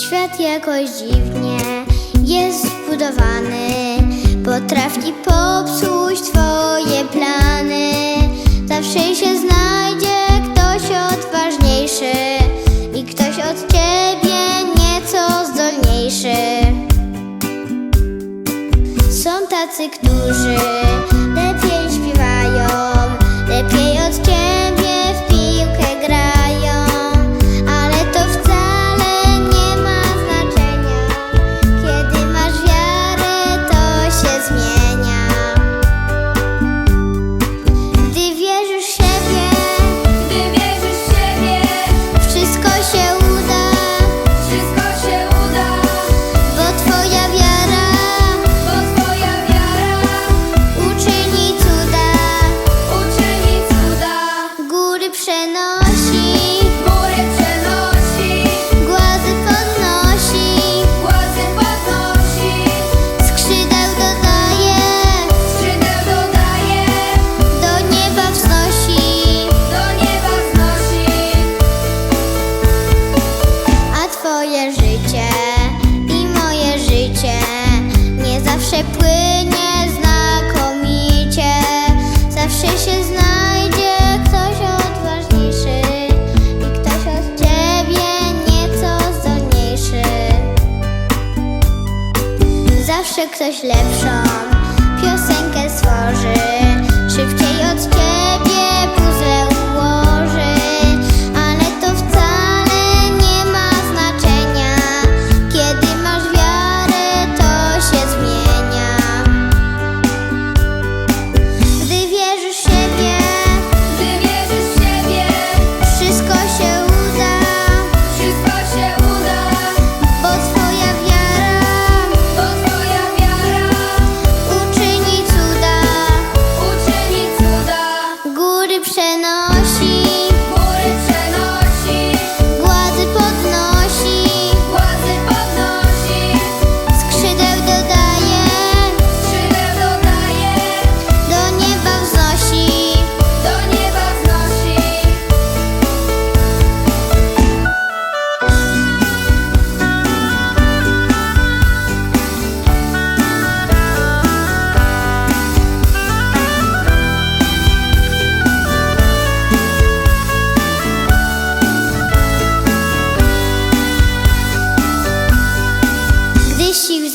Świat jakoś dziwnie jest zbudowany. Potrafi popsuć twoje plany. Zawsze się znajdzie ktoś odważniejszy I ktoś od ciebie nieco zdolniejszy. Są tacy, którzy płynie znakomicie, zawsze się znajdzie ktoś odważniejszy i ktoś od ciebie nieco zdolniejszy. Zawsze ktoś lepszą piosenkę stworzy.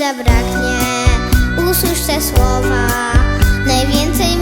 zabraknie Usłysz te słowa. Najwięcej